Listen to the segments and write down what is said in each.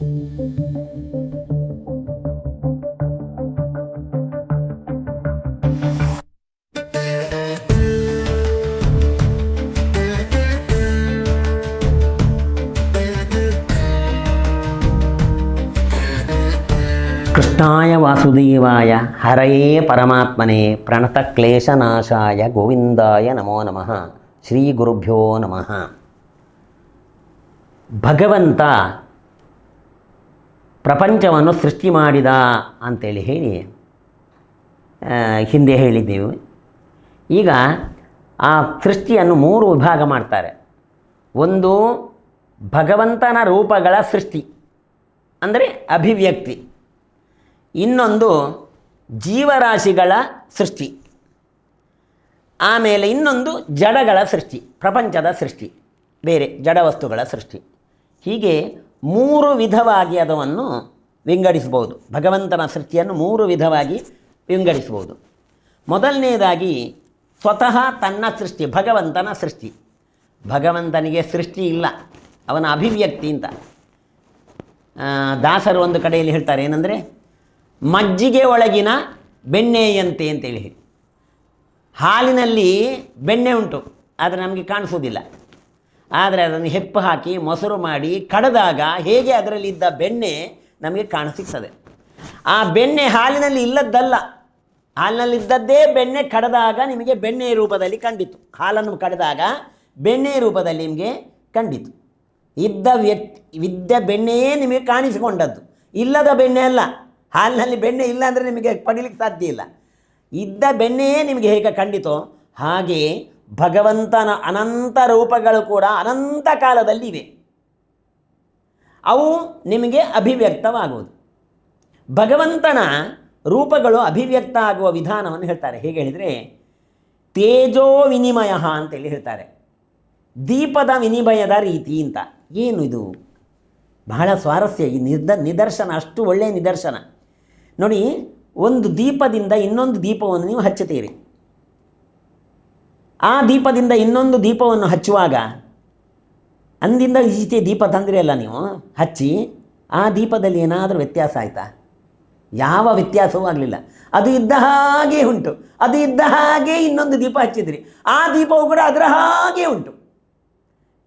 కృష్ణాయ వాసుదేవాయ హరయే పరమాత్మనే ప్రణతక్లేశనాశాయ గోవిందాయ నమో నమ. శ్రీ గురుభ్యో నమ. భగవంత ಪ್ರಪಂಚವನ್ನು ಸೃಷ್ಟಿ ಮಾಡಿದ ಅಂತೇಳಿ ಹೇಳಿ ಹಿಂದೆ ಹೇಳಿದ್ದೆವು. ಈಗ ಆ ಸೃಷ್ಟಿಯನ್ನು ಮೂರು ವಿಭಾಗ ಮಾಡ್ತಾರೆ. ಒಂದು ಭಗವಂತನ ರೂಪಗಳ ಸೃಷ್ಟಿ, ಅಂದರೆ ಅಭಿವ್ಯಕ್ತಿ. ಇನ್ನೊಂದು ಜೀವರಾಶಿಗಳ ಸೃಷ್ಟಿ. ಆಮೇಲೆ ಇನ್ನೊಂದು ಜಡಗಳ ಸೃಷ್ಟಿ, ಪ್ರಪಂಚದ ಸೃಷ್ಟಿ, ಬೇರೆ ಜಡ ವಸ್ತುಗಳ ಸೃಷ್ಟಿ. ಹೀಗೆ ಮೂರು ವಿಧವಾಗಿ ಅದನ್ನು ವಿಂಗಡಿಸಬಹುದು. ಭಗವಂತನ ಸೃಷ್ಟಿಯನ್ನು ಮೂರು ವಿಧವಾಗಿ ವಿಂಗಡಿಸಬಹುದು. ಮೊದಲನೆಯದಾಗಿ ಸ್ವತಃ ತನ್ನ ಸೃಷ್ಟಿ, ಭಗವಂತನ ಸೃಷ್ಟಿ. ಭಗವಂತನಿಗೆ ಸೃಷ್ಟಿ ಇಲ್ಲ, ಅವನ ಅಭಿವ್ಯಕ್ತಿ ಅಂತ. ದಾಸರು ಒಂದು ಕಡೆಯಲ್ಲಿ ಹೇಳ್ತಾರೆ, ಏನಂದರೆ ಮಜ್ಜಿಗೆ ಒಳಗಿನ ಬೆಣ್ಣೆಯಂತೆ ಅಂತೇಳಿ ಹಾಲಿನಲ್ಲಿ ಬೆಣ್ಣೆ ಉಂಟು, ಆದರೆ ನಮಗೆ ಕಾಣಿಸೋದಿಲ್ಲ ಆದರೆ ಅದನ್ನು ಹೆಪ್ಪು ಹಾಕಿ, ಮೊಸರು ಮಾಡಿ, ಕಡದಾಗ ಹೇಗೆ ಅದರಲ್ಲಿದ್ದ ಬೆಣ್ಣೆ ನಮಗೆ ಕಾಣಸಿಗ್ತದೆ ಆ ಬೆಣ್ಣೆ ಹಾಲಿನಲ್ಲಿ ಇಲ್ಲದ್ದಲ್ಲ, ಹಾಲಿನಲ್ಲಿದ್ದದ್ದೇ ಬೆಣ್ಣೆ ಕಡದಾಗ ನಿಮಗೆ ಬೆಣ್ಣೆ ರೂಪದಲ್ಲಿ ಕಂಡಿತು. ಹಾಲನ್ನು ಕಡದಾಗ ಬೆಣ್ಣೆ ರೂಪದಲ್ಲಿ ನಿಮಗೆ ಕಂಡಿತು. ಇದ್ದ ವ್ಯಕ್ತಿ, ಇದ್ದ ಬೆಣ್ಣೆಯೇ ನಿಮಗೆ ಕಾಣಿಸಿಕೊಂಡದ್ದು. ಇಲ್ಲದ ಬೆಣ್ಣೆ ಅಲ್ಲ, ಹಾಲಿನಲ್ಲಿ ಬೆಣ್ಣೆ ಇಲ್ಲ ಅಂದರೆ ನಿಮಗೆ ಪಡೀಲಿಕ್ಕೆ ಸಾಧ್ಯ ಇಲ್ಲ. ಇದ್ದ ಬೆಣ್ಣೆಯೇ ನಿಮಗೆ ಹೇಗೆ ಕಂಡಿತೋ ಹಾಗೆ ಭಗವಂತನ ಅನಂತ ರೂಪಗಳು ಕೂಡ ಅನಂತ ಕಾಲದಲ್ಲಿ ಇವೆ ಅವು ನಿಮಗೆ ಅಭಿವ್ಯಕ್ತವಾಗುವುದು. ಭಗವಂತನ ರೂಪಗಳು ಅಭಿವ್ಯಕ್ತ ಆಗುವ ವಿಧಾನವನ್ನು ಹೇಳ್ತಾರೆ. ಹೇಗೆ ಹೇಳಿದರೆ, ತೇಜೋ ವಿನಿಮಯ ಅಂತೇಳಿ ಹೇಳ್ತಾರೆ. ದೀಪದ ವಿನಿಮಯದ ರೀತಿ ಅಂತ. ಏನು ಇದು? ಬಹಳ ಸ್ವಾರಸ್ಯ. ಈ ನಿರ್ದ, ನಿದರ್ಶನ, ಅಷ್ಟು ಒಳ್ಳೆಯ ನಿದರ್ಶನ. ನೋಡಿ, ಒಂದು ದೀಪದಿಂದ ಇನ್ನೊಂದು ದೀಪವನ್ನು ನೀವು ಹಚ್ಚುತ್ತೀರಿ. ಆ ದೀಪದಿಂದ ಇನ್ನೊಂದು ದೀಪವನ್ನು ಹಚ್ಚುವಾಗ ಅಂದಿಂದ ಈಚೆ ದೀಪ ತಂದ್ರಿ ಅಲ್ಲ ನೀವು? ಹಚ್ಚಿ ಆ ದೀಪದಲ್ಲಿ ಏನಾದರೂ ವ್ಯತ್ಯಾಸ ಆಯಿತಾ? ಯಾವ ವ್ಯತ್ಯಾಸವೂ ಆಗಲಿಲ್ಲ. ಅದು ಇದ್ದ ಹಾಗೆ ಉಂಟು. ಅದು ಇದ್ದ ಹಾಗೆ ಇನ್ನೊಂದು ದೀಪ ಹಚ್ಚಿದ್ರಿ. ಆ ದೀಪವು ಕೂಡ ಅದರ ಹಾಗೆ ಉಂಟು.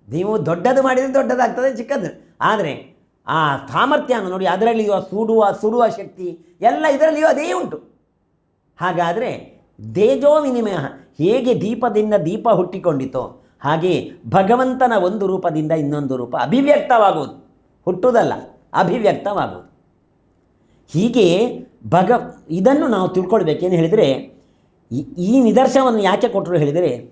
ನೀವು ದೊಡ್ಡದು ಮಾಡಿದರೆ ದೊಡ್ಡದಾಗ್ತದೆ ಚಿಕ್ಕದ್ದು ಆದರೆ ಆ ಸಾಮರ್ಥ್ಯನ ನೋಡಿ, ಅದರಲ್ಲಿಯೂ ಸುಡುವ ಸುಡುವ ಶಕ್ತಿ ಎಲ್ಲ ಇದರಲ್ಲಿಯೂ ಅದೇ ಉಂಟು. ಹಾಗಾದರೆ ತೇಜೋ ವಿನಿಮಯ ಹೇಗೆ ದೀಪದಿಂದ ದೀಪ ಹುಟ್ಟಿಕೊಂಡಿತೋ ಹಾಗೆ ಭಗವಂತನ ಒಂದು ರೂಪದಿಂದ ಇನ್ನೊಂದು ರೂಪ ಅಭಿವ್ಯಕ್ತವಾಗುವುದು. ಹುಟ್ಟುವುದಲ್ಲ, ಅಭಿವ್ಯಕ್ತವಾಗುವುದು. ಹೀಗೆ ಭಗ, ಇದನ್ನು ನಾವು ತಿಳ್ಕೊಳ್ಬೇಕೇನು ಹೇಳಿದರೆ, ಈ- ನಿದರ್ಶನವನ್ನು ಯಾಕೆ ಕೊಟ್ಟರು ಹೇಳಿದರೆ,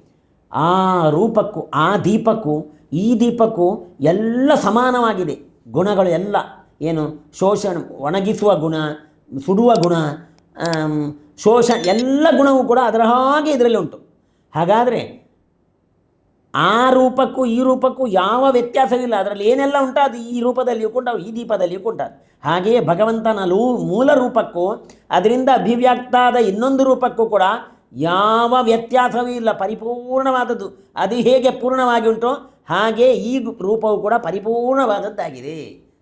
ಆ ರೂಪಕ್ಕೂ, ಆ ದೀಪಕ್ಕೂ, ಈ ದೀಪಕ್ಕೂ ಎಲ್ಲ ಸಮಾನವಾಗಿದೆ. ಗುಣಗಳು ಎಲ್ಲ, ಏನು ಶೋಷಣ, ಒಣಗಿಸುವ ಗುಣ, ಸುಡುವ ಗುಣ ಶೋಷ ಎಲ್ಲ ಗುಣವೂ ಕೂಡ ಅದರ ಹಾಗೆ ಇದರಲ್ಲಿ ಉಂಟು. ಹಾಗಾದರೆ ಆ ರೂಪಕ್ಕೂ ಈ ರೂಪಕ್ಕೂ ಯಾವ ವ್ಯತ್ಯಾಸವಿಲ್ಲ. ಅದರಲ್ಲಿ ಏನೆಲ್ಲ ಉಂಟು ಅದು ಈ ರೂಪದಲ್ಲಿಯೂ ಕೂಡ ಈ ದೀಪದಲ್ಲಿಯೂ ಕೂಡ. ಹಾಗೆಯೇ ಭಗವಂತನ ಮೂಲ ರೂಪಕ್ಕೂ ಅದರಿಂದ ಅಭಿವ್ಯಕ್ತ ಆದ ಇನ್ನೊಂದು ರೂಪಕ್ಕೂ ಕೂಡ ಯಾವ ವ್ಯತ್ಯಾಸವೂ ಇಲ್ಲ. ಪರಿಪೂರ್ಣವಾದದ್ದು. ಅದು ಹೇಗೆ ಪೂರ್ಣವಾಗಿ ಉಂಟು ಹಾಗೆ ಈ ರೂಪವು ಕೂಡ ಪರಿಪೂರ್ಣವಾದದ್ದಾಗಿದೆ.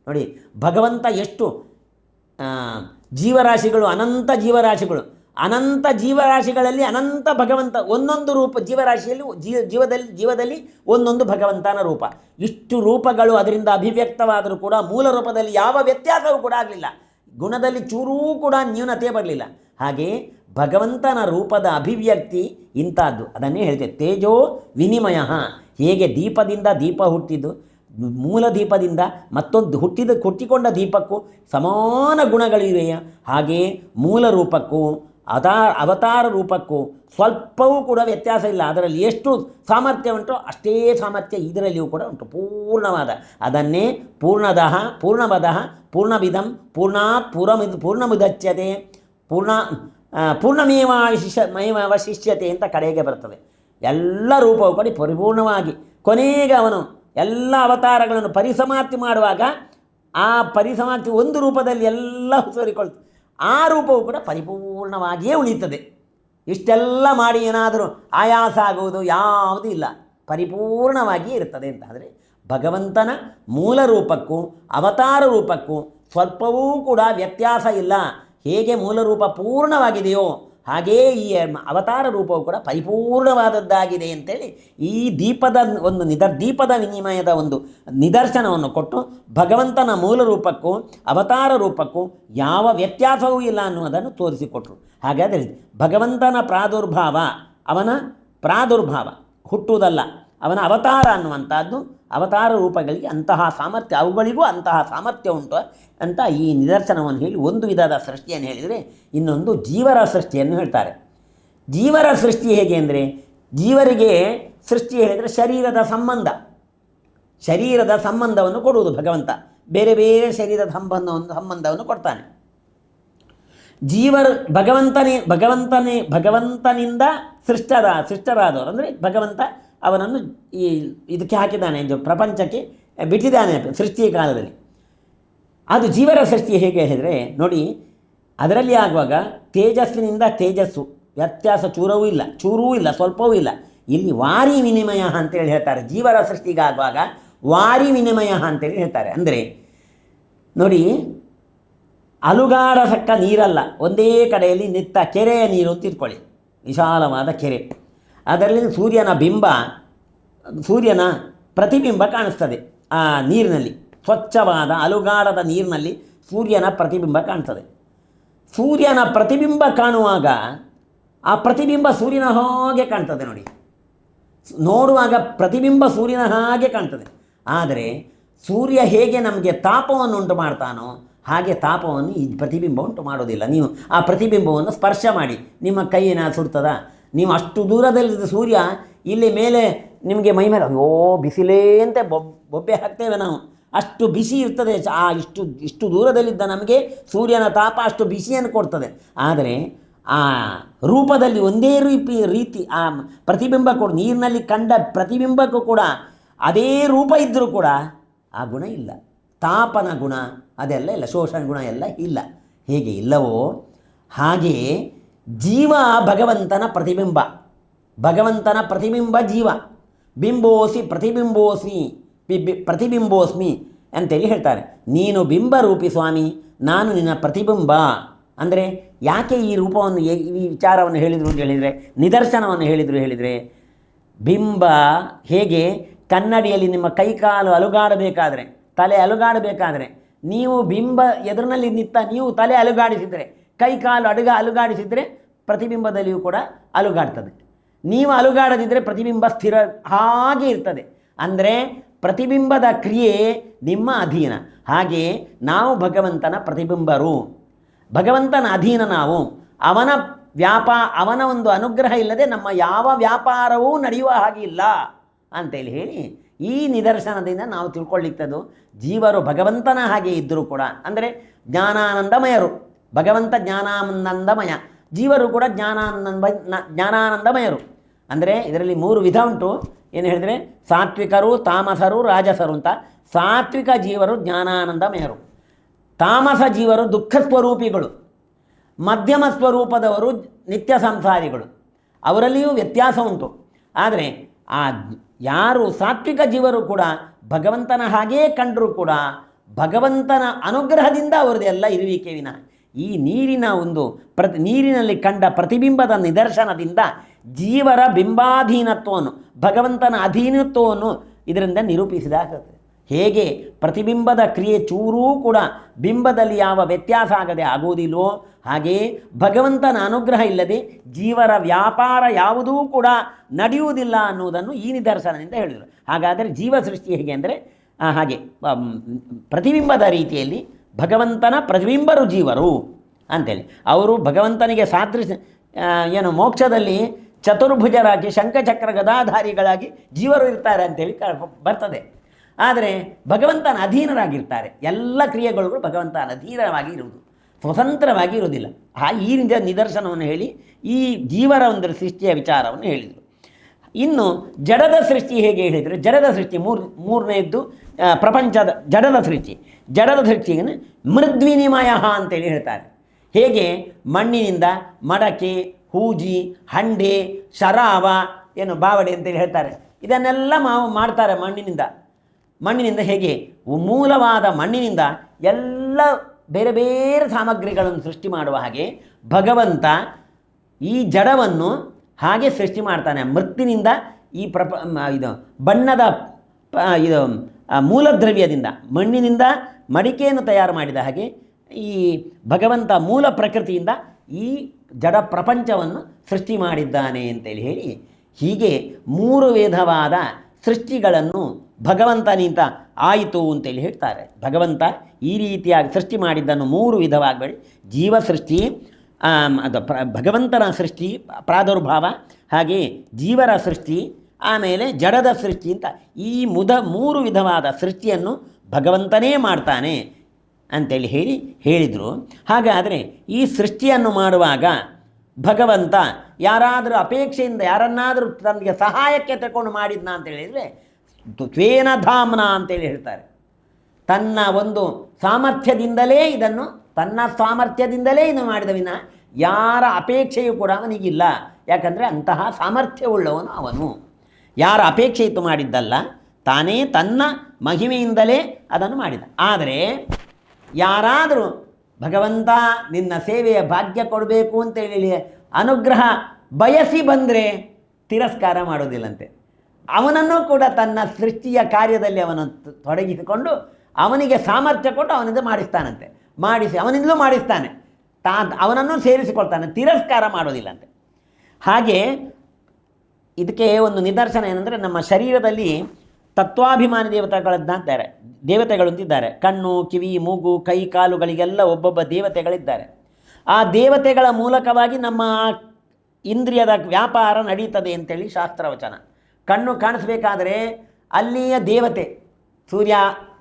ನೋಡಿ, ಭಗವಂತ ಎಷ್ಟು ಜೀವರಾಶಿಗಳು, ಅನಂತ ಜೀವರಾಶಿಗಳು. ಅನಂತ ಜೀವರಾಶಿಗಳಲ್ಲಿ ಅನಂತ ಭಗವಂತ, ಒಂದೊಂದು ರೂಪ ಜೀವರಾಶಿಯಲ್ಲಿ ಜೀವ ಜೀವದಲ್ಲಿ ಜೀವದಲ್ಲಿ ಒಂದೊಂದು ಭಗವಂತನ ರೂಪ. ಇಷ್ಟು ರೂಪಗಳು ಅದರಿಂದ ಅಭಿವ್ಯಕ್ತವಾದರೂ ಕೂಡ ಮೂಲ ರೂಪದಲ್ಲಿ ಯಾವ ವ್ಯತ್ಯಾಸವೂ ಕೂಡ ಆಗಲಿಲ್ಲ. ಗುಣದಲ್ಲಿ ಚೂರೂ ಕೂಡ ನ್ಯೂನತೆ ಬರಲಿಲ್ಲ. ಹಾಗೆ ಭಗವಂತನ ರೂಪದ ಅಭಿವ್ಯಕ್ತಿ ಇಂಥದ್ದು. ಅದನ್ನೇ ಹೇಳ್ತೇವೆ ತೇಜೋ ವಿನಿಮಯ. ಹೇಗೆ ದೀಪದಿಂದ ದೀಪ ಹುಟ್ಟಿದ್ದು, ಮೂಲ ದೀಪದಿಂದ ಮತ್ತೊಂದು ಹುಟ್ಟಿದ, ಹುಟ್ಟಿಕೊಂಡ ದೀಪಕ್ಕೂ ಸಮಾನ ಗುಣಗಳಿವೆಯ ಹಾಗೆಯೇ ಮೂಲ ರೂಪಕ್ಕೂ ಅವತಾ ಅವತಾರ ರೂಪಕ್ಕೂ ಸ್ವಲ್ಪವೂ ಕೂಡ ವ್ಯತ್ಯಾಸ ಇಲ್ಲ. ಅದರಲ್ಲಿ ಎಷ್ಟು ಸಾಮರ್ಥ್ಯ ಉಂಟೋ ಅಷ್ಟೇ ಸಾಮರ್ಥ್ಯ ಇದರಲ್ಲಿಯೂ ಕೂಡ ಉಂಟು. ಪೂರ್ಣವಾದ. ಅದನ್ನೇ ಪೂರ್ಣದಃ ಪೂರ್ಣವದಃ ಪೂರ್ಣವಿಧಂ, ಪೂರ್ಣಾತ್, ಪೂರ್ಣಮಿದ್, ಪೂರ್ಣಮುದಚ್ಯತೆ, ಪೂರ್ಣ ಪೂರ್ಣಮೇವಶಿಷ್ಯ ಪೂರ್ಣಮೇವ ಶಿಷ್ಯ ಮಯವ ಶಿಷ್ಯತೆ ಅಂತ ಕಡೆಗೆ ಬರ್ತದೆ. ಎಲ್ಲ ರೂಪವು ಕೂಡ ಪರಿಪೂರ್ಣವಾಗಿ. ಕೊನೆಗೆ ಅವನು ಎಲ್ಲ ಅವತಾರಗಳನ್ನು ಪರಿಸಮಾಪ್ತಿ ಮಾಡುವಾಗ ಆ ಪರಿಸಮಾಪ್ತಿ ಒಂದು ರೂಪದಲ್ಲಿ ಎಲ್ಲ ಸೇರಿಕೊಳ್ತು ಆ ರೂಪವು ಕೂಡ ಪರಿಪೂರ್ಣವಾಗಿಯೇ ಉಳಿಯುತ್ತದೆ. ಇಷ್ಟೆಲ್ಲ ಮಾಡಿ ಏನಾದರೂ ಆಯಾಸ ಆಗುವುದು ಯಾವುದೂ ಇಲ್ಲ. ಪರಿಪೂರ್ಣವಾಗಿಯೇ ಇರುತ್ತದೆ ಅಂತ ಆದರೆ ಭಗವಂತನ ಮೂಲ ರೂಪಕ್ಕೂ ಅವತಾರ ರೂಪಕ್ಕೂ ಸ್ವಲ್ಪವೂ ಕೂಡ ವ್ಯತ್ಯಾಸ ಇಲ್ಲ. ಹೇಗೆ ಮೂಲ ರೂಪ ಪೂರ್ಣವಾಗಿದೆಯೋ ಹಾಗೇ ಈ ಅವತಾರ ರೂಪವು ಕೂಡ ಪರಿಪೂರ್ಣವಾದದ್ದಾಗಿದೆ ಅಂತೇಳಿ ಈ ದೀಪದ ಒಂದು ನಿದರ್, ದೀಪದ ವಿನಿಮಯದ ಒಂದು ನಿದರ್ಶನವನ್ನು ಕೊಟ್ಟು ಭಗವಂತನ ಮೂಲ ರೂಪಕ್ಕೂ ಅವತಾರ ರೂಪಕ್ಕೂ ಯಾವ ವ್ಯತ್ಯಾಸವೂ ಇಲ್ಲ ಅನ್ನುವುದನ್ನು ತೋರಿಸಿಕೊಟ್ರು. ಹಾಗಾದರೆ ಭಗವಂತನ ಪ್ರಾದುರ್ಭಾವ ಅವನ ಪ್ರಾದುರ್ಭಾವ ಹುಟ್ಟುವುದಲ್ಲ. ಅವನ ಅವತಾರ ಅನ್ನುವಂಥದ್ದು ಅವತಾರ ರೂಪಗಳಿಗೆ ಅಂತಹ ಸಾಮರ್ಥ್ಯ, ಅವುಗಳಿಗೂ ಅಂತಹ ಸಾಮರ್ಥ್ಯ ಉಂಟು ಅಂತ ಈ ನಿದರ್ಶನವನ್ನು ಹೇಳಿ ಒಂದು ವಿಧದ ಸೃಷ್ಟಿಯನ್ನು ಹೇಳಿದರೆ ಇನ್ನೊಂದು ಜೀವರ ಸೃಷ್ಟಿಯನ್ನು ಹೇಳ್ತಾರೆ. ಜೀವರ ಸೃಷ್ಟಿ ಹೇಗೆ ಅಂದರೆ ಜೀವರಿಗೆ ಸೃಷ್ಟಿ ಹೇಳಿದರೆ ಶರೀರದ ಸಂಬಂಧ, ಶರೀರದ ಸಂಬಂಧವನ್ನು ಕೊಡುವುದು ಭಗವಂತ. ಬೇರೆ ಬೇರೆ ಶರೀರದ ಸಂಬಂಧವನ್ನು ಸಂಬಂಧವನ್ನು ಕೊಡ್ತಾನೆ. ಜೀವರು ಭಗವಂತನೇ ಭಗವಂತನೇ ಭಗವಂತನಿಂದ ಸೃಷ್ಟರ ಸೃಷ್ಟರಾದವರು ಅಂದರೆ ಭಗವಂತ ಅವನನ್ನು ಈ ಇದಕ್ಕೆ ಹಾಕಿದ್ದಾನೆ ಎಂದು ಪ್ರಪಂಚಕ್ಕೆ ಬಿಟ್ಟಿದ್ದಾನೆ ಸೃಷ್ಟಿಯ ಕಾಲದಲ್ಲಿ. ಅದು ಜೀವರ ಸೃಷ್ಟಿ ಹೇಗೆ ಹೇಳಿದರೆ, ನೋಡಿ, ಅದರಲ್ಲಿ ಆಗುವಾಗ ತೇಜಸ್ಸಿನಿಂದ ತೇಜಸ್ಸು, ವ್ಯತ್ಯಾಸ ಚೂರವೂ ಇಲ್ಲ, ಚೂರೂ ಇಲ್ಲ, ಸ್ವಲ್ಪವೂ ಇಲ್ಲ. ಇಲ್ಲಿ ವಾರಿ ವಿನಿಮಯ ಅಂತೇಳಿ ಹೇಳ್ತಾರೆ. ಜೀವರ ಸೃಷ್ಟಿಗಾಗುವಾಗ ವಾರಿ ವಿನಿಮಯ ಅಂತೇಳಿ ಹೇಳ್ತಾರೆ. ಅಂದರೆ, ನೋಡಿ ಅಲುಗಾಡಸಕ್ಕ ನೀರಲ್ಲ, ಒಂದೇ ಕಡೆಯಲ್ಲಿ ನಿತ್ತ ಕೆರೆಯ ನೀರು ಅಂತ ವಿಶಾಲವಾದ ಕೆರೆ. ಅದರಲ್ಲಿ ಸೂರ್ಯನ ಬಿಂಬ, ಸೂರ್ಯನ ಪ್ರತಿಬಿಂಬ ಕಾಣಿಸ್ತದೆ ಆ ನೀರಿನಲ್ಲಿ. ಸ್ವಚ್ಛವಾದ ಅಲುಗಾಡದ ನೀರಿನಲ್ಲಿ ಸೂರ್ಯನ ಪ್ರತಿಬಿಂಬ ಕಾಣ್ತದೆ. ಸೂರ್ಯನ ಪ್ರತಿಬಿಂಬ ಕಾಣುವಾಗ ಆ ಪ್ರತಿಬಿಂಬ ಸೂರ್ಯನ ಹಾಗೆ ಕಾಣ್ತದೆ ನೋಡಿ. ನೋಡುವಾಗ ಪ್ರತಿಬಿಂಬ ಸೂರ್ಯನ ಹಾಗೆ ಕಾಣ್ತದೆ. ಆದರೆ ಸೂರ್ಯ ಹೇಗೆ ನಮಗೆ ತಾಪವನ್ನು ಉಂಟು ಮಾಡ್ತಾನೋ ಹಾಗೆ ತಾಪವನ್ನು ಈ ಪ್ರತಿಬಿಂಬ ಉಂಟು ಮಾಡೋದಿಲ್ಲ. ನೀವು ಆ ಪ್ರತಿಬಿಂಬವನ್ನು ಸ್ಪರ್ಶ ಮಾಡಿ. ನಿಮ್ಮ ಕೈಯನ್ನು ಸುಡ್ತದ? ನೀವು ಅಷ್ಟು ದೂರದಲ್ಲಿದ್ದ ಸೂರ್ಯ ಇಲ್ಲಿ ಮೇಲೆ ನಿಮಗೆ ಮೈ ಮೇಲೆ, ಅಯ್ಯೋ, ಬಿಸಿಲೇ ಅಂತ ಬೊಬ್ ಬೊಬ್ಬೆ ಹಾಕ್ತೇವೆ ನಾವು. ಅಷ್ಟು ಬಿಸಿ ಇರ್ತದೆ ಆ ಇಷ್ಟು ಇಷ್ಟು ದೂರದಲ್ಲಿದ್ದ ನಮಗೆ ಸೂರ್ಯನ ತಾಪ ಅಷ್ಟು ಬಿಸಿಯನ್ನು ಕೊಡ್ತದೆ. ಆದರೆ ಆ ರೂಪದಲ್ಲಿ ಒಂದೇ ರೀತಿ ರೀತಿ, ಆ ಪ್ರತಿಬಿಂಬ ಕೂಡ, ನೀರಿನಲ್ಲಿ ಕಂಡ ಪ್ರತಿಬಿಂಬಕ್ಕೂ ಕೂಡ ಅದೇ ರೂಪ ಇದ್ದರೂ ಕೂಡ ಆ ಗುಣ ಇಲ್ಲ. ತಾಪನ ಗುಣ ಅದೆಲ್ಲ ಇಲ್ಲ, ಶೋಷಣ ಗುಣ ಎಲ್ಲ ಇಲ್ಲ. ಹೇಗೆ ಇಲ್ಲವೋ ಹಾಗೆಯೇ ಜೀವ ಭಗವಂತನ ಪ್ರತಿಬಿಂಬ. ಭಗವಂತನ ಪ್ರತಿಬಿಂಬ ಜೀವ. ಬಿಂಬೋಸಿ ಪ್ರತಿಬಿಂಬೋಸ್ಮಿ ಪ್ರತಿಬಿಂಬೋಸ್ಮಿ ಅಂತೇಳಿ ಹೇಳ್ತಾರೆ. ನೀನು ಬಿಂಬ ರೂಪಿ ಸ್ವಾಮಿ, ನಾನು ನಿನ್ನ ಪ್ರತಿಬಿಂಬ. ಅಂದರೆ ಯಾಕೆ ಈ ರೂಪವನ್ನು ಈ ವಿಚಾರವನ್ನು ಹೇಳಿದರು ಅಂತ ಹೇಳಿದರೆ, ನಿದರ್ಶನವನ್ನು ಹೇಳಿದರು ಹೇಳಿದರೆ, ಬಿಂಬ ಹೇಗೆ ಕನ್ನಡಿಯಲ್ಲಿ ನಿಮ್ಮ ಕೈಕಾಲು ಅಲುಗಾಡಬೇಕಾದರೆ, ತಲೆ ಅಲುಗಾಡಬೇಕಾದರೆ, ನೀವು ಬಿಂಬ ಎದುರಿನಲ್ಲಿ ನಿಂತ ನೀವು ತಲೆ ಅಲುಗಾಡಿಸಿದರೆ, ಕೈಕಾಲು ಅಡುಗ ಅಲುಗಾಡಿಸಿದರೆ ಪ್ರತಿಬಿಂಬದಲ್ಲಿಯೂ ಕೂಡ ಅಲುಗಾಡ್ತದೆ. ನೀವು ಅಲುಗಾಡದಿದ್ದರೆ ಪ್ರತಿಬಿಂಬ ಸ್ಥಿರ ಹಾಗೆ ಇರ್ತದೆ. ಅಂದರೆ ಪ್ರತಿಬಿಂಬದ ಕ್ರಿಯೆ ನಿಮ್ಮ ಅಧೀನ. ಹಾಗೆ ನಾವು ಭಗವಂತನ ಪ್ರತಿಬಿಂಬರು. ಭಗವಂತನ ಅಧೀನ ನಾವು. ಅವನ ವ್ಯಾಪಾ, ಅವನ ಒಂದು ಅನುಗ್ರಹ ಇಲ್ಲದೆ ನಮ್ಮ ಯಾವ ವ್ಯಾಪಾರವೂ ನಡೆಯುವ ಹಾಗೆ ಇಲ್ಲ ಅಂತೇಳಿ ಹೇಳಿ ಈ ನಿದರ್ಶನದಿಂದ ನಾವು ತಿಳ್ಕೊಳ್ಳಿಕ್ಕದು ಜೀವರು ಭಗವಂತನ ಹಾಗೆ ಇದ್ದರೂ ಕೂಡ. ಅಂದರೆ ಜ್ಞಾನಾನಂದಮಯರು. ಭಗವಂತ ಜ್ಞಾನಾನಂದಮಯ. ಜೀವರು ಕೂಡ ಜ್ಞಾನಾನಂದ ಜ್ಞಾನಾನಂದಮಯರು. ಅಂದರೆ ಇದರಲ್ಲಿ ಮೂರು ವಿಧ ಉಂಟು. ಏನು ಹೇಳಿದರೆ? ಸಾತ್ವಿಕರು, ತಾಮಸರು, ರಾಜಸರು ಅಂತ. ಸಾತ್ವಿಕ ಜೀವರು ಜ್ಞಾನಾನಂದಮಯರು. ತಾಮಸ ಜೀವರು ದುಃಖ ಸ್ವರೂಪಿಗಳು ಮಧ್ಯಮ ಸ್ವರೂಪದವರು ನಿತ್ಯ ಸಂಸಾರಿಗಳು. ಅವರಲ್ಲಿಯೂ ವ್ಯತ್ಯಾಸ ಉಂಟು. ಆದರೆ ಆ ಯಾರು ಸಾತ್ವಿಕ ಜೀವರು ಕೂಡ ಭಗವಂತನ ಹಾಗೇ ಕಂಡರೂ ಕೂಡ ಭಗವಂತನ ಅನುಗ್ರಹದಿಂದ ಅವರದೆಲ್ಲ ಇರುವಿಕೆ ವಿನ ಈ ನೀರಿನ ಒಂದು ಪ್ರತಿ, ನೀರಿನಲ್ಲಿ ಕಂಡ ಪ್ರತಿಬಿಂಬದ ನಿದರ್ಶನದಿಂದ ಜೀವರ ಬಿಂಬಾಧೀನತ್ವವನ್ನು, ಭಗವಂತನ ಅಧೀನತ್ವವನ್ನು ಇದರಿಂದ ನಿರೂಪಿಸಿದಾಗುತ್ತದೆ ಹೇಗೆ? ಪ್ರತಿಬಿಂಬದ ಕ್ರಿಯೆ ಚೂರೂ ಕೂಡ ಬಿಂಬದಲ್ಲಿ ಯಾವ ವ್ಯತ್ಯಾಸ ಆಗದೆ ಆಗುವುದಿಲ್ಲವೋ ಹಾಗೆಯೇ ಭಗವಂತನ ಅನುಗ್ರಹ ಇಲ್ಲದೆ ಜೀವರ ವ್ಯಾಪಾರ ಯಾವುದೂ ಕೂಡ ನಡೆಯುವುದಿಲ್ಲ ಅನ್ನುವುದನ್ನು ಈ ನಿದರ್ಶನದಿಂದ ಹೇಳಿದರು. ಹಾಗಾದರೆ ಜೀವ ಸೃಷ್ಟಿ ಹೇಗೆ ಅಂದರೆ ಹಾಗೆ ಪ್ರತಿಬಿಂಬದ ರೀತಿಯಲ್ಲಿ ಭಗವಂತನ ಪ್ರತಿಬಿಂಬರು ಜೀವರು ಅಂತೇಳಿ. ಅವರು ಭಗವಂತನಿಗೆ ಸಾತ್ರಿ ಏನು ಮೋಕ್ಷದಲ್ಲಿ ಚತುರ್ಭುಜರಾಗಿ ಶಂಖಚಕ್ರ ಗದಾಧಾರಿಗಳಾಗಿ ಜೀವರು ಇರ್ತಾರೆ ಅಂತೇಳಿ ಕ, ಬರ್ತದೆ. ಆದರೆ ಭಗವಂತನ ಅಧೀನರಾಗಿರ್ತಾರೆ. ಎಲ್ಲ ಕ್ರಿಯೆಗಳು ಭಗವಂತನ ಅಧೀನವಾಗಿ ಇರುವುದು. ಸ್ವತಂತ್ರವಾಗಿ ಇರುವುದಿಲ್ಲ. ಆ, ಈ ನಿದ- ನಿದರ್ಶನವನ್ನು ಹೇಳಿ, ಈ ಜೀವರ ಒಂದು ಸೃಷ್ಟಿಯ ವಿಚಾರವನ್ನು ಹೇಳಿದರು. ಇನ್ನು ಜಡದ ಸೃಷ್ಟಿ ಹೇಗೆ ಹೇಳಿದರೆ, ಜಡದ ಸೃಷ್ಟಿ ಮೂರು, ಮೂರನೆಯದ್ದು ಪ್ರಪಂಚದ ಜಡದ ಸೃಷ್ಟಿ. ಜಡದ ದೃಷ್ಟಿಯನ್ನು ಮೃದ್ವಿನಿಮಯ ಅಂತೇಳಿ ಹೇಳ್ತಾರೆ. ಹೇಗೆ? ಮಣ್ಣಿನಿಂದ ಮಡಕೆ, ಹೂಜಿ, ಹಂಡೆ, ಶರಾವ ಏನು ಬಾವಡೆ ಅಂತೇಳಿ ಹೇಳ್ತಾರೆ. ಇದನ್ನೆಲ್ಲ ಮಾಡ್ತಾರೆ ಮಣ್ಣಿನಿಂದ. ಮಣ್ಣಿನಿಂದ ಹೇಗೆ? ಮೂಲವಾದ ಮಣ್ಣಿನಿಂದ ಎಲ್ಲ ಬೇರೆ ಬೇರೆ ಸಾಮಗ್ರಿಗಳನ್ನು ಸೃಷ್ಟಿ ಮಾಡುವ ಹಾಗೆ ಭಗವಂತ ಈ ಜಡವನ್ನು ಹಾಗೆ ಸೃಷ್ಟಿ ಮಾಡ್ತಾನೆ. ಮೃತ್ತಿನಿಂದ ಈ ಪ್ರಪ ಇದು ಬಣ್ಣದ ಇದು ಮೂಲದ್ರವ್ಯದಿಂದ, ಮಣ್ಣಿನಿಂದ ಮಡಿಕೆಯನ್ನು ತಯಾರು ಮಾಡಿದ ಹಾಗೆ ಈ ಭಗವಂತ ಮೂಲ ಪ್ರಕೃತಿಯಿಂದ ಈ ಜಡ ಪ್ರಪಂಚವನ್ನು ಸೃಷ್ಟಿ ಮಾಡಿದ್ದಾನೆ ಅಂತೇಳಿ ಹೇಳಿ ಹೀಗೆ ಮೂರು ವಿಧವಾದ ಸೃಷ್ಟಿಗಳನ್ನು ಭಗವಂತನಿಂದ ಆಯಿತು ಅಂತೇಳಿ ಹೇಳ್ತಾರೆ. ಭಗವಂತ ಈ ರೀತಿಯಾಗಿ ಸೃಷ್ಟಿ ಮಾಡಿದ್ದನ್ನು ಮೂರು ವಿಧವಾಗಿ ಜೀವ ಸೃಷ್ಟಿ ಅದು ಭಗವಂತನ ಸೃಷ್ಟಿ, ಪ್ರಾದುರ್ಭಾವ, ಹಾಗೆ ಜೀವರ ಸೃಷ್ಟಿ ಆಮೇಲೆ ಜಡದ ಸೃಷ್ಟಿ ಅಂತ ಈ ಮುದ ಮೂರು ವಿಧವಾದ ಸೃಷ್ಟಿಯನ್ನು ಭಗವಂತನೇ ಮಾಡ್ತಾನೆ ಅಂತೇಳಿ ಹೇಳಿ ಹೇಳಿದರು. ಹಾಗಾದರೆ ಈ ಸೃಷ್ಟಿಯನ್ನು ಮಾಡುವಾಗ ಭಗವಂತ ಯಾರಾದರೂ ಅಪೇಕ್ಷೆಯಿಂದ ಯಾರನ್ನಾದರೂ ತನಗೆ ಸಹಾಯಕ್ಕೆ ತಗೊಂಡು ಮಾಡಿದ್ನ ಅಂತ ಹೇಳಿದರೆ ತ್ವೇನ ಧಾಮ್ನ ಅಂತೇಳಿ ಹೇಳ್ತಾರೆ. ತನ್ನ ಒಂದು ಸಾಮರ್ಥ್ಯದಿಂದಲೇ ಇದನ್ನು ತನ್ನ ಸಾಮರ್ಥ್ಯದಿಂದಲೇ ಇದು ಮಾಡಿದ ವಿನ ಯಾರ ಅಪೇಕ್ಷೆಯೂ ಕೂಡ ಅವನಿಗಿಲ್ಲ. ಯಾಕಂದರೆ ಅಂತಹ ಸಾಮರ್ಥ್ಯವುಳ್ಳವನು ಅವನು. ಯಾರ ಅಪೇಕ್ಷೆ ಇತ್ತು ಮಾಡಿದ್ದಲ್ಲ, ತಾನೇ ತನ್ನ ಮಹಿಮೆಯಿಂದಲೇ ಅದನ್ನು ಮಾಡಿದ. ಆದರೆ ಯಾರಾದರೂ ಭಗವಂತ ನಿನ್ನ ಸೇವೆಯ ಭಾಗ್ಯ ಕೊಡಬೇಕು ಅಂತೇಳಿ ಅನುಗ್ರಹ ಬಯಸಿ ಬಂದರೆ ತಿರಸ್ಕಾರ ಮಾಡೋದಿಲ್ಲಂತೆ. ಅವನನ್ನು ಕೂಡ ತನ್ನ ಸೃಷ್ಟಿಯ ಕಾರ್ಯದಲ್ಲಿ ಅವನು ತೊಡಗಿಸಿಕೊಂಡು ಅವನಿಗೆ ಸಾಮರ್ಥ್ಯ ಕೊಟ್ಟು ಅವನಿಂದ ಮಾಡಿಸ್ತಾನಂತೆ. ಮಾಡಿಸಿ ಅವನಿಂದಲೂ ಮಾಡಿಸ್ತಾನೆ. ತಾ ಅವನನ್ನು ಸೇರಿಸಿಕೊಳ್ತಾನೆ. ತಿರಸ್ಕಾರ ಮಾಡೋದಿಲ್ಲಂತೆ. ಹಾಗೆ ಇದಕ್ಕೆ ಒಂದು ನಿದರ್ಶನ ಏನಂದರೆ ನಮ್ಮ ಶರೀರದಲ್ಲಿ ತತ್ವಾಭಿಮಾನಿ ದೇವತೆಗಳಂತಿದ್ದಾರೆ. ದೇವತೆಗಳು ಅಂತಿದ್ದಾರೆ ಕಣ್ಣು, ಕಿವಿ, ಮೂಗು, ಕೈ, ಕಾಲುಗಳಿಗೆಲ್ಲ ಒಬ್ಬೊಬ್ಬ ದೇವತೆಗಳಿದ್ದಾರೆ. ಆ ದೇವತೆಗಳ ಮೂಲಕವಾಗಿ ನಮ್ಮ ಇಂದ್ರಿಯದ ವ್ಯಾಪಾರ ನಡೀತದೆ ಅಂತೇಳಿ ಶಾಸ್ತ್ರವಚನ ಕಣ್ಣು ಕಾಣಿಸ್ಬೇಕಾದ್ರೆ ಅಲ್ಲಿಯ ದೇವತೆ, ಸೂರ್ಯ,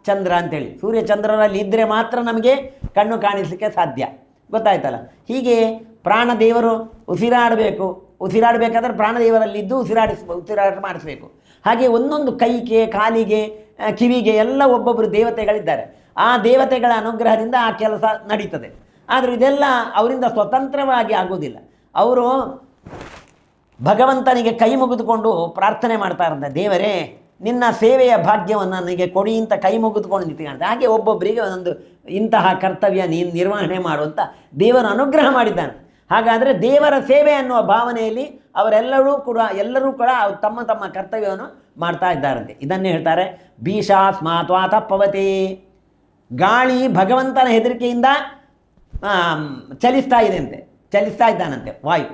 ಚಂದ್ರ ಅಂತೇಳಿ. ಸೂರ್ಯ, ಚಂದ್ರರಲ್ಲಿ ಇದ್ದರೆ ಮಾತ್ರ ನಮಗೆ ಕಣ್ಣು ಕಾಣಿಸಲಿಕ್ಕೆ ಸಾಧ್ಯ. ಗೊತ್ತಾಯ್ತಲ್ಲ? ಹೀಗೆ ಪ್ರಾಣದೇವರು ಉಸಿರಾಡಬೇಕು ಉಸಿರಾಡಬೇಕಾದ್ರೆ ಪ್ರಾಣದೇವರಲ್ಲಿದ್ದು ಉಸಿರಾಡಿಸ್, ಉಸಿರಾಟ ಮಾಡಿಸ್ಬೇಕು. ಹಾಗೆ ಒಂದೊಂದು ಕೈಗೆ, ಕಾಲಿಗೆ ಕಿವಿಗೆ ಎಲ್ಲ ಒಬ್ಬೊಬ್ಬರು ದೇವತೆಗಳಿದ್ದಾರೆ. ಆ ದೇವತೆಗಳ ಅನುಗ್ರಹದಿಂದ ಆ ಕೆಲಸ ನಡೀತದೆ. ಆದರೆ ಇದೆಲ್ಲ ಅವರಿಂದ ಸ್ವತಂತ್ರವಾಗಿ ಆಗೋದಿಲ್ಲ. ಅವರು ಭಗವಂತನಿಗೆ ಕೈ ಮುಗಿದುಕೊಂಡು ಪ್ರಾರ್ಥನೆ ಮಾಡ್ತಾರಂತೆ, ದೇವರೇ, ನಿನ್ನ ಸೇವೆಯ ಭಾಗ್ಯವನ್ನು ನನಗೆ ಕೊಡಿ ಅಂತ ಕೈ ಮುಗಿದುಕೊಂಡು ನಿಂತ್ಕೊಂಡೆ ಹಾಗೆ ಒಬ್ಬೊಬ್ಬರಿಗೆ ಒಂದೊಂದು ಇಂತಹ ಕರ್ತವ್ಯ ನೀನು ನಿರ್ವಹಣೆ ಮಾಡುವಂತ ದೇವರು ಅನುಗ್ರಹ ಮಾಡಿದ್ದಾನೆ. ಹಾಗಾದರೆ ದೇವರ ಸೇವೆ ಅನ್ನುವ ಭಾವನೆಯಲ್ಲಿ ಅವರೆಲ್ಲರೂ ಕೂಡ, ಎಲ್ಲರೂ ಕೂಡ ತಮ್ಮ ತಮ್ಮ ಕರ್ತವ್ಯವನ್ನು ಮಾಡ್ತಾ ಇದ್ದಾರಂತೆ. ಇದನ್ನೇ ಹೇಳ್ತಾರೆ ಭೀಷಾಸ್ಮಾತ್ವಾ ತಪ್ಪವತಿ ಗಾಳಿ ಭಗವಂತನ ಹೆದರಿಕೆಯಿಂದ ಚಲಿಸ್ತಾ ಚಲಿಸ್ತಾ ಇದೆಯಂತೆ. ಚಲಿಸ್ತಾ ಇದ್ದಾನಂತೆ ವಾಯು.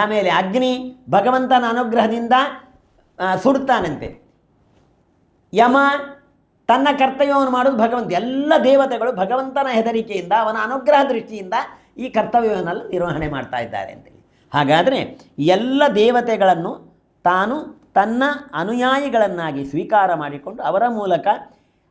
ಆಮೇಲೆ ಅಗ್ನಿ ಭಗವಂತನ ಅನುಗ್ರಹದಿಂದ ಸುಡ್ತಾನಂತೆ ಯಮ ತನ್ನ ಕರ್ತವ್ಯವನ್ನು ಮಾಡೋದು ಭಗವಂತ. ಎಲ್ಲ ದೇವತೆಗಳು ಭಗವಂತನ ಹೆದರಿಕೆಯಿಂದ, ಅವನ ಅನುಗ್ರಹ ದೃಷ್ಟಿಯಿಂದ ಈ ಕರ್ತವ್ಯವನ್ನೆಲ್ಲ ನಿರ್ವಹಣೆ ಮಾಡ್ತಾ ಇದ್ದಾರೆ ಅಂತೇಳಿ ಹಾಗಾದರೆ ಎಲ್ಲ ದೇವತೆಗಳನ್ನು ತಾನು ತನ್ನ ಅನುಯಾಯಿಗಳನ್ನಾಗಿ ಸ್ವೀಕಾರ ಮಾಡಿಕೊಂಡು ಅವರ ಮೂಲಕ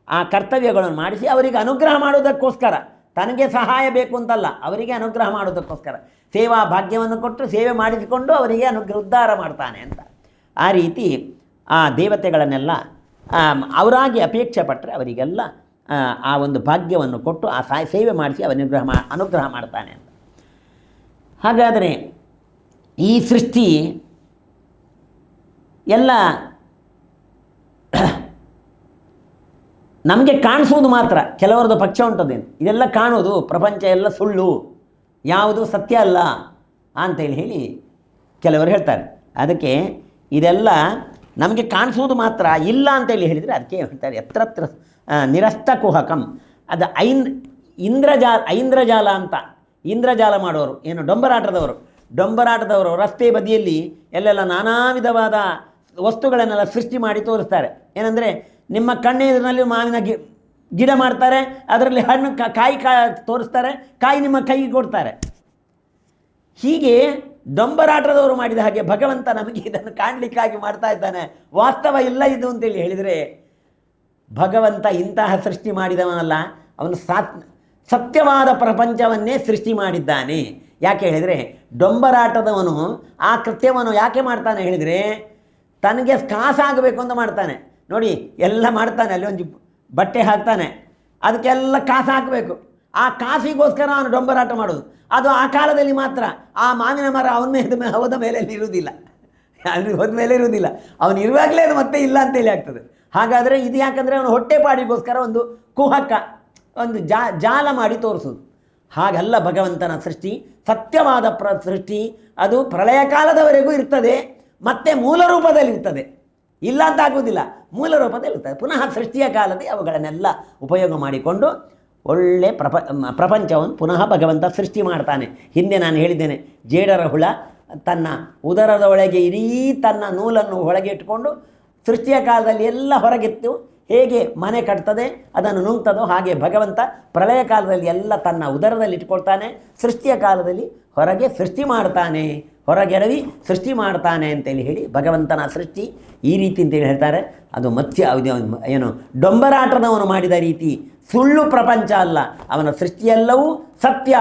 ಆ ಕರ್ತವ್ಯಗಳನ್ನು ಮಾಡಿಸಿ ಅವರಿಗೆ ಅನುಗ್ರಹ ಮಾಡೋದಕ್ಕೋಸ್ಕರ ತನಗೆ ಸಹಾಯ ಬೇಕು ಅಂತಲ್ಲ, ಅವರಿಗೆ ಅನುಗ್ರಹ ಮಾಡೋದಕ್ಕೋಸ್ಕರ ಸೇವಾ ಭಾಗ್ಯವನ್ನು ಕೊಟ್ಟು ಸೇವೆ ಮಾಡಿಸಿಕೊಂಡು ಅವರಿಗೆ ಅನುಗ್ರಹ, ಉದ್ಧಾರ ಮಾಡ್ತಾನೆ ಅಂತ. ಆ ರೀತಿ ಆ ದೇವತೆಗಳನ್ನೆಲ್ಲ ಅವರಾಗಿ ಅಪೇಕ್ಷೆ ಪಟ್ಟರೆ ಅವರಿಗೆಲ್ಲ ಆ, ಒಂದು ಭಾಗ್ಯವನ್ನು ಕೊಟ್ಟು ಆ ಸಾಯ ಸೇವೆ ಮಾಡಿಸಿ ಅವ ಅನುಗ್ರಹ ಮಾ ಅನುಗ್ರಹ ಮಾಡ್ತಾನೆ ಅಂತ. ಹಾಗಾದರೆ ಈ ಸೃಷ್ಟಿ ಎಲ್ಲ ನಮಗೆ ಕಾಣಿಸೋದು ಮಾತ್ರ. ಕೆಲವರದ್ದು ಪಕ್ಷ ಉಂಟದೇನು? ಇದೆಲ್ಲ ಕಾಣೋದು ಪ್ರಪಂಚ ಎಲ್ಲ ಸುಳ್ಳು. ಯಾವುದು ಸತ್ಯ ಅಲ್ಲ ಅಂತೇಳಿ ಹೇಳಿ ಕೆಲವರು ಹೇಳ್ತಾರೆ. ಅದಕ್ಕೆ ಇದೆಲ್ಲ ನಮಗೆ ಕಾಣಿಸೋದು ಮಾತ್ರ ಇಲ್ಲ ಅಂತೇಳಿ ಹೇಳಿದರೆ ಅದಕ್ಕೆ ಹೇಳ್ತಾರೆ ಎತ್ರತ್ರ ಆ, ನಿರಸ್ತ ಕುಹಕಂ ಅದು ಐನ್, ಇಂದ್ರಜಾಲ, ಐಂದ್ರಜಾಲ ಅಂತ. ಇಂದ್ರಜಾಲ ಮಾಡೋರು. ಏನು, ಡೊಂಬರಾಟದವರು. ಡೊಂಬರಾಟದವರು ರಸ್ತೆ ಬದಿಯಲ್ಲಿ ಎಲ್ಲೆಲ್ಲ ನಾನಾ ವಿಧವಾದ ವಸ್ತುಗಳನ್ನೆಲ್ಲ ಸೃಷ್ಟಿ ಮಾಡಿ ತೋರಿಸ್ತಾರೆ. ಏನಂದರೆ, ನಿಮ್ಮ ಕಣ್ಣೆದುರಿನಲ್ಲಿ ಮಾವಿನ ಗಿ, ಗಿಡ ಮಾಡ್ತಾರೆ, ಅದರಲ್ಲಿ ಹಣ್ಣು ಕಾಯಿ ಕಾ, ತೋರಿಸ್ತಾರೆ, ಕಾಯಿ ನಿಮ್ಮ ಕೈಗೆ ಕೊಡ್ತಾರೆ. ಹೀಗೆ ಡೊಂಬರಾಟದವರು ಮಾಡಿದ ಹಾಗೆ ಭಗವಂತ ನಮಗೆ ಇದನ್ನು ಕಾಣಲಿಕ್ಕಾಗಿ ಮಾಡ್ತಾ ಇದ್ದಾನೆ. ವಾಸ್ತವ ಇಲ್ಲ ಇದು ಅಂತೇಳಿ ಹೇಳಿದರೆ ಭಗವಂತ ಇಂತಹ ಸೃಷ್ಟಿ ಮಾಡಿದವನಲ್ಲ, ಅವನು ಸಾತ್, ಸತ್ಯವಾದ ಪ್ರಪಂಚವನ್ನೇ ಸೃಷ್ಟಿ ಮಾಡಿದ್ದಾನೆ. ಯಾಕೆ ಹೇಳಿದರೆ, ಡೊಂಬರಾಟದವನು, ಆ ಕೃತ್ಯವನ್ನು ಯಾಕೆ ಮಾಡ್ತಾನೆ ಹೇಳಿದರೆ, ತನಗೆ ಕಾಸಾಗಬೇಕು ಅಂತ ಮಾಡ್ತಾನೆ. ನೋಡಿ, ಎಲ್ಲ ಮಾಡ್ತಾನೆ, ಅಲ್ಲಿ ಒಂದು ಬಟ್ಟೆ ಹಾಕ್ತಾನೆ, ಅದಕ್ಕೆಲ್ಲ ಕಾಸು ಹಾಕಬೇಕು ಆ ಕಾಸಿಗೋಸ್ಕರ ಅವನು ಡೊಂಬರಾಟ ಮಾಡೋದು. ಅದು ಆ ಕಾಲದಲ್ಲಿ ಮಾತ್ರ. ಆ ಮಾವಿನ ಮರ ಅವನ ಮೇಲೆ ಹೋದ ಮೇಲೆ ಇರುವುದಿಲ್ಲ. ಅಲ್ಲಿ ಹೋದ ಮೇಲೆ ಇರುವುದಿಲ್ಲ. ಅವನು ಇರುವಾಗಲೇ ಅದು ಮತ್ತೆ ಇಲ್ಲ ಅಂತೇಳಿ ಆಗ್ತದೆ. ಹಾಗಾದರೆ ಇದು ಯಾಕಂದರೆ ಅವನು ಹೊಟ್ಟೆಪಾಡಿಗೋಸ್ಕರ ಒಂದು ಕುಹಕ, ಒಂದು ಜಾ, ಜಾಲ ಮಾಡಿ ತೋರಿಸೋದು. ಹಾಗಲ್ಲ ಭಗವಂತನ ಸೃಷ್ಟಿ, ಸತ್ಯವಾದ ಪ್ರ, ಸೃಷ್ಟಿ, ಅದು ಪ್ರಳಯ ಕಾಲದವರೆಗೂ ಇರ್ತದೆ, ಮತ್ತೆ ಮೂಲ ರೂಪದಲ್ಲಿ ಇರ್ತದೆ ಇಲ್ಲ ಅಂತ ಆಗುವುದಿಲ್ಲ ಮೂಲ ರೂಪದಲ್ಲಿ ಇರ್ತದೆ ಪುನಃ ಸೃಷ್ಟಿಯ ಕಾಲದಲ್ಲಿ ಅವುಗಳನ್ನೆಲ್ಲ ಉಪಯೋಗ ಮಾಡಿಕೊಂಡು ಒಳ್ಳೆ ಪ್ರಪ ಪ್ರಪಂಚವನ್ನು ಪುನಃ ಭಗವಂತ ಸೃಷ್ಟಿ ಮಾಡ್ತಾನೆ. ಹಿಂದೆ ನಾನು ಹೇಳಿದ್ದೇನೆ, ಜೇಡರ ಹುಳ ತನ್ನ ಉದರದ ಒಳಗೆ ಇಡೀ ತನ್ನ ನೂಲನ್ನು ಒಳಗೆ ಇಟ್ಕೊಂಡು ಸೃಷ್ಟಿಯ ಕಾಲದಲ್ಲಿ ಎಲ್ಲ ಹೊರಗಿತ್ತು. ಹೇಗೆ ಮನೆ ಕಟ್ತದೆ, ಅದನ್ನು ನುಂಗ್ತದೋ ಹಾಗೆ ಭಗವಂತ ಪ್ರಳಯ ಕಾಲದಲ್ಲಿ ಎಲ್ಲ ತನ್ನ ಉದರದಲ್ಲಿ ಇಟ್ಕೊಳ್ತಾನೆ. ಸೃಷ್ಟಿಯ ಕಾಲದಲ್ಲಿ ಹೊರಗೆ ಸೃಷ್ಟಿ ಮಾಡ್ತಾನೆ ಹೊರಗೆರವಿ ಸೃಷ್ಟಿ ಮಾಡ್ತಾನೆ ಅಂತೇಳಿ ಹೇಳಿ ಭಗವಂತನ ಸೃಷ್ಟಿ ಈ ರೀತಿ ಅಂತೇಳಿ ಹೇಳ್ತಾರೆ. ಅದು ಮತ್ಸ್ಯ ಏನು ಡೊಂಬರಾಟದವನು ಮಾಡಿದ ರೀತಿ ಸುಳ್ಳು ಪ್ರಪಂಚ ಅಲ್ಲ. ಅವನ ಸೃಷ್ಟಿಯೆಲ್ಲವೂ ಸತ್ಯ.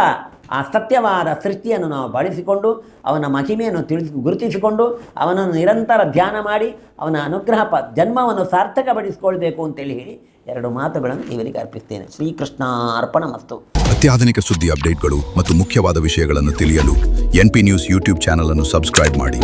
ಆ ಸತ್ಯವಾದ ಸೃಷ್ಟಿಯನ್ನು ನಾವು ಬಳಸಿಕೊಂಡು, ಅವನ ಮಹಿಮೆಯನ್ನು ತಿಳಿಸಿ ಗುರುತಿಸಿಕೊಂಡು, ಅವನನ್ನು ನಿರಂತರ ಧ್ಯಾನ ಮಾಡಿ, ಅವನ ಅನುಗ್ರಹ ಪ, ಜನ್ಮವನ್ನು ಸಾರ್ಥಕಪಡಿಸಿಕೊಳ್ಬೇಕು ಅಂತೇಳಿ ಹೇಳಿ ಎರಡು ಮಾತುಗಳನ್ನು ಇವರಿಗೆ ಅರ್ಪಿಸ್ತೇನೆ. ಶ್ರೀಕೃಷ್ಣ ಅರ್ಪಣ ಮಸ್ತು ಅತ್ಯಾಧುನಿಕ ಸುದ್ದಿ ಅಪ್ಡೇಟ್ಗಳು ಮತ್ತು ಮುಖ್ಯವಾದ ವಿಷಯಗಳನ್ನು ತಿಳಿಯಲು ಎನ್ಪಿ ನ್ಯೂಸ್ ಯೂಟ್ಯೂಬ್ ಚಾನಲ್ ಅನ್ನು ಸಬ್ಸ್ಕ್ರೈಬ್ ಮಾಡಿ.